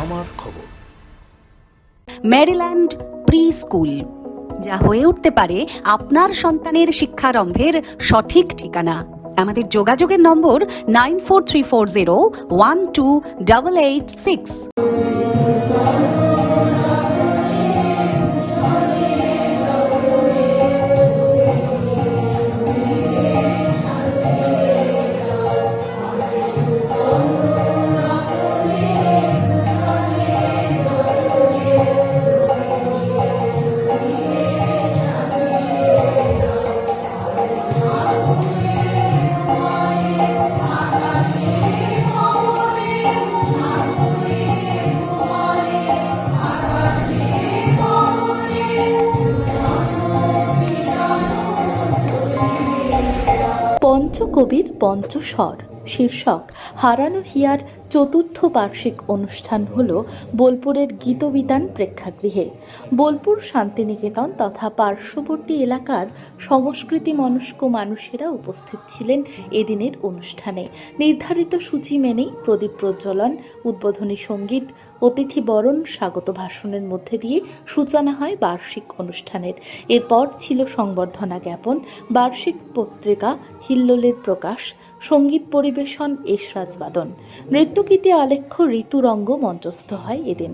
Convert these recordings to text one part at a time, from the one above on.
আমার খবর। Maryland pre school যা হয়ে উঠতে পারে আপনার সন্তানের শিক্ষারম্ভের সঠিক ঠিকানা। আমাদের যোগাযোগের নম্বর nine four three four zero one two double eight six. Panchaswar শীর্ষক। হারানো হিয়ার চতুর্থ বার্ষিক অনুষ্ঠান হল বোলপুরের গীতবিতান প্রেক্ষাগৃহে। বোলপুর শান্তিনিকেতন তথা পার্শ্ববর্তী এলাকার সংস্কৃতি মনস্ক মানুষেরা উপস্থিত ছিলেন এদিনের অনুষ্ঠানে। নির্ধারিত সূচি মেনেই প্রদীপ প্রজ্বলন, উদ্বোধনী সংগীত অতিথি বরণ স্বাগত ভাষণের মধ্যে দিয়ে সূচনা হয় বার্ষিক অনুষ্ঠানের। এরপর ছিল সংবর্ধনা জ্ঞাপন, বার্ষিক পত্রিকা, হিল্লোলের প্রকাশ, সংগীত পরিবেশন এসরাজবাদন নৃত্যগীতে আলেখ্য ঋতুরঙ্গ মঞ্চস্থ হয় এদিন।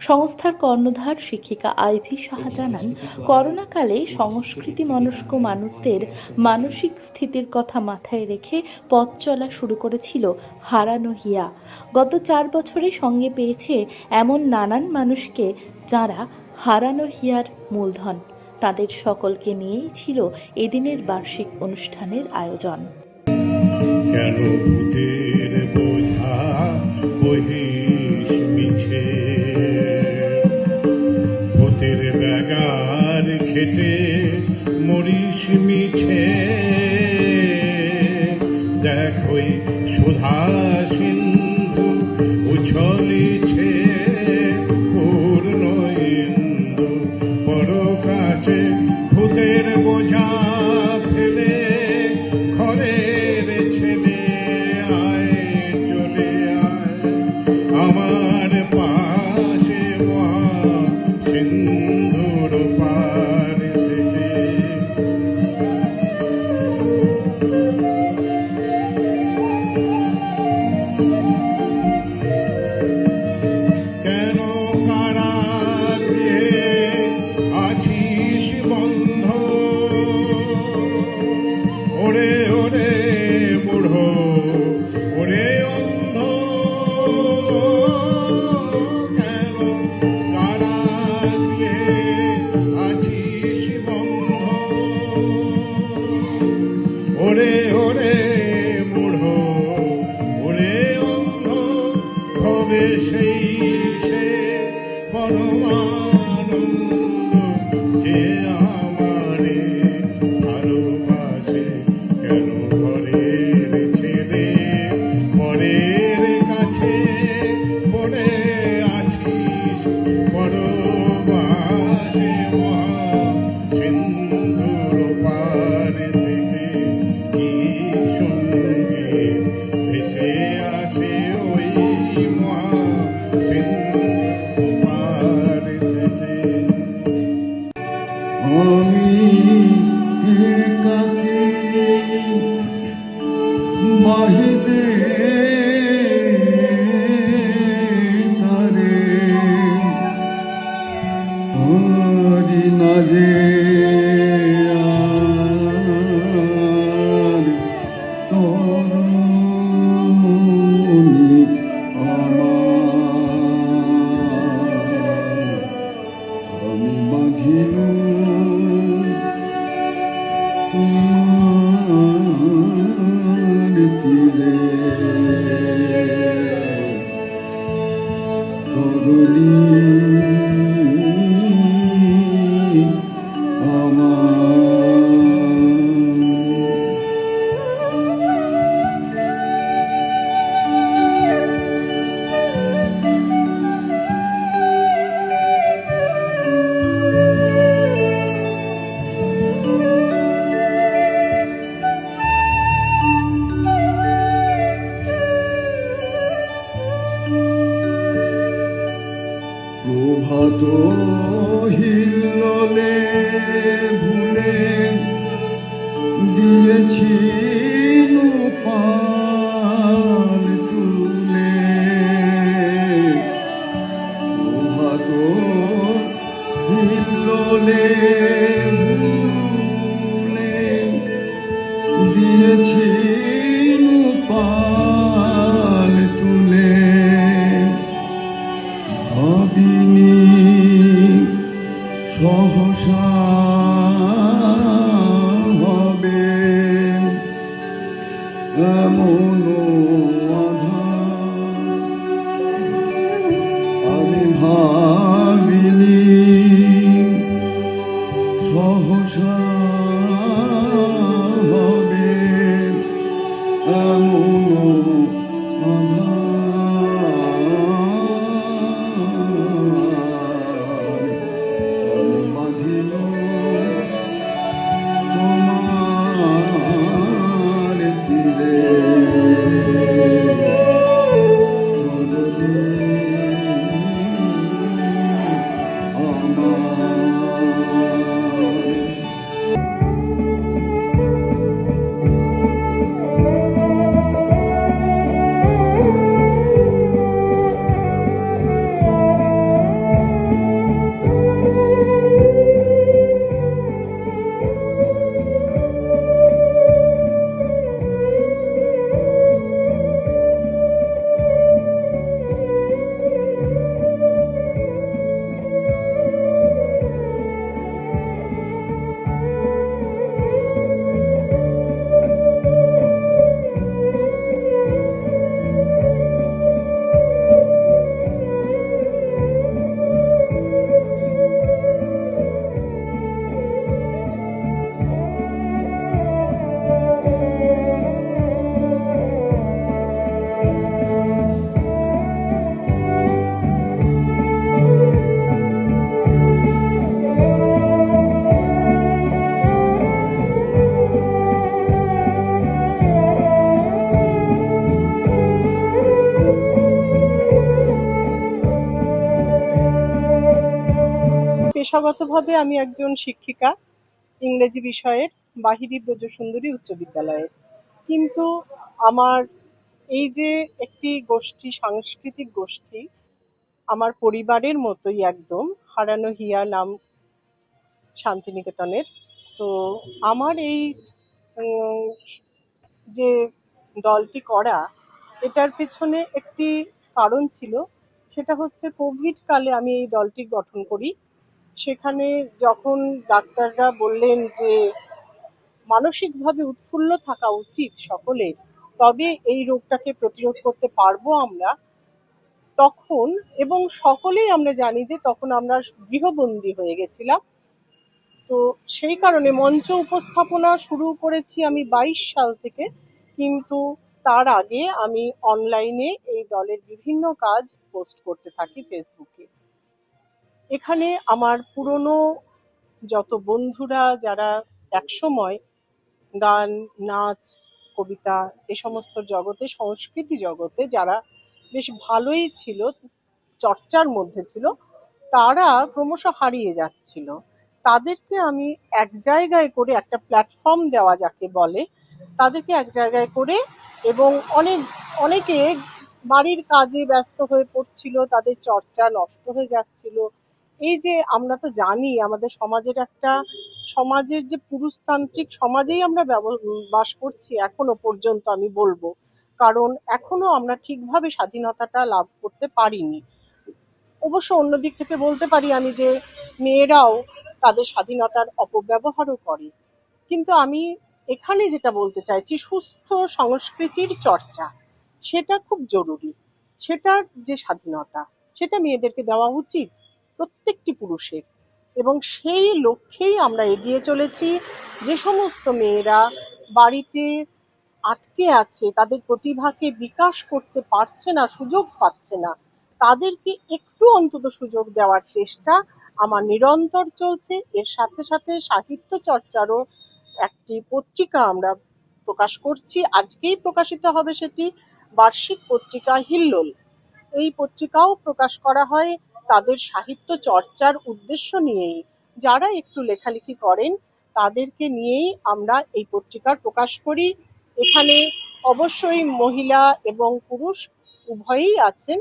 সংস্থার কর্ণধার শিক্ষিকা আইভি সাহা জানান করোনাকালে সংস্কৃতি মনস্ক মানুষদের মানসিক স্থিতির কথা মাথায় রেখে পথ চলা শুরু করেছিল হারানো হিয়া। গত চার বছরে সঙ্গে পেয়েছে এমন নানান মানুষকে যারা হারানো হিয়ার মূলধন। তাদের সকলকে নিয়েই ছিল এদিনের বার্ষিক অনুষ্ঠানের আয়োজন। কেন ভূতের বোঝা বহিস তরুণী 说不上。পেশাগতভাবে আমি একজন শিক্ষিকা, ইংরেজি বিষয়ের বাহিরি ব্রজসুন্দরী উচ্চ বিদ্যালয়ের। কিন্তু আমার এই যে একটি গোষ্ঠী, সাংস্কৃতিক গোষ্ঠী, আমার পরিবারের মতোই একদম, হারানো হিয়া নাম শান্তিনিকেতনের। তো আমার এই যে দলটি করা, এটার পেছনে একটি কারণ ছিল, সেটা হচ্ছে কোভিড কালে আমি এই দলটি গঠন করি। সেখানে যখন ডাক্তাররা বললেন যে, মানসিকভাবে উৎফুল্ল থাকা উচিত সকলের তবে এই রোগটাকে প্রতিরোধ করতে পারব আমরা। তখন, এবং সকলেই আমরা জানি যে, তখন আমরা গৃহবন্দী হয়ে গেছিলাম। তো সেই কারণে মঞ্চ উপস্থাপনা শুরু করেছি আমি বাইশ সাল থেকে, কিন্তু তার আগে আমি অনলাইনে এই দলের বিভিন্ন কাজ পোস্ট করতে থাকি ফেসবুকে। এখানে আমার পুরনো যত বন্ধুরা যারা একসময় গান, নাচ, কবিতা এ সমস্ত জগতে, সংস্কৃতি জগতে যারা বেশ ভালোই ছিল, চর্চার মধ্যে ছিল, তারা ক্রমশ হারিয়ে যাচ্ছিল। তাদেরকে আমি এক জায়গায় করে একটা প্ল্যাটফর্ম দেওয়া যাকে বলে, তাদেরকে এক জায়গায় করে এবং অনেক, অনেকে বাড়ির কাজে ব্যস্ত হয়ে পড়ছিল, তাদের চর্চা নষ্ট হয়ে যাচ্ছিল এই যে আমরা তো জানি আমাদের সমাজের একটা, সমাজের যে পুরুষতান্ত্রিক সমাজেই আমরা বাস করছি এখনও পর্যন্ত আমি বলব। কারণ এখনও আমরা ঠিকভাবে স্বাধীনতাটা লাভ করতে পারিনি। অবশ্য অন্য দিক থেকে বলতে পারি আমি যে মেয়েরাও তাদের স্বাধীনতার অপব্যবহারও করে। কিন্তু আমি এখানে যেটা বলতে চাইছি, সুস্থ সংস্কৃতির চর্চা, সেটা খুব জরুরি। সেটার যে স্বাধীনতা, সেটা মেয়েদেরকে দেওয়া উচিত। প্রত্যেকটি পুরুষের। এবং সেই লক্ষ্যেই আমরা এগিয়ে চলেছি। যে সমস্ত মেয়েরা বাড়িতে আটকে আছে, তাদের প্রতিভাকে বিকাশ করতে পারছে না, সুযোগ পাচ্ছে না, তাদেরকে একটু অন্তত সুযোগ দেওয়ার চেষ্টা আমার নিরন্তর চলছে। এর সাথে সাথে সাহিত্য চর্চারও একটি পত্রিকা আমরা প্রকাশ করছি। আজকেই প্রকাশিত হবে সেটি বার্ষিক পত্রিকা হিল্লোল। এই পত্রিকাও প্রকাশ করা হয় তাদের সাহিত্য চর্চার উদ্দেশ্য নিয়েই যারা একটু লেখালেখি করেন, তাদেরকে নিয়েই আমরা এই পত্রিকার প্রকাশ করি। এখানে অবশ্যই মহিলা এবং পুরুষ উভয়ই আছেন।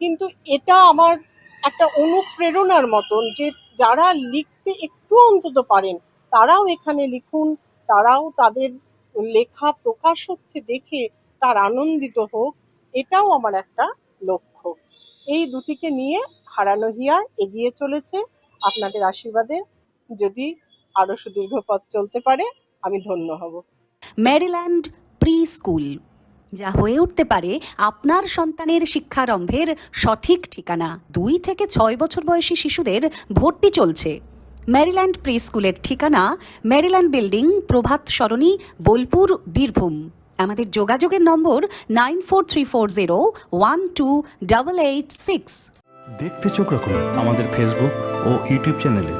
কিন্তু এটা আমার একটা অনুপ্রেরণার মতন যে যারা লিখতে একটু অন্তত পারেন, তারাও এখানে লিখুন, তারাও তাদের লেখা প্রকাশ হচ্ছে দেখে তার আনন্দিত হোক, এটাও আমার একটা লক্ষ্য। এই দুটিকে নিয়ে হারানো হিয়া এগিয়ে চলেছে আপনাদের আশীর্বাদে। যদি আরও সুদীর্ঘ পথ চলতে পারে, আমি ধন্য হব। ম্যারিল্যান্ড প্রি স্কুল যা হয়ে উঠতে পারে আপনার সন্তানের শিক্ষারম্ভের সঠিক ঠিকানা। দুই থেকে ছয় বছর বয়সী শিশুদের ভর্তি চলছে। ম্যারিল্যান্ড প্রি স্কুলের ঠিকানা ম্যারিল্যান্ড বিল্ডিং, প্রভাত সরণি, বোলপুর, বীরভূম। আমাদের যোগাযোগের নম্বর nine four three four zero one two double eight six. দেখতে চোখ রাখুন আমাদের ফেসবুক ও ইউটিউব চ্যানেলে।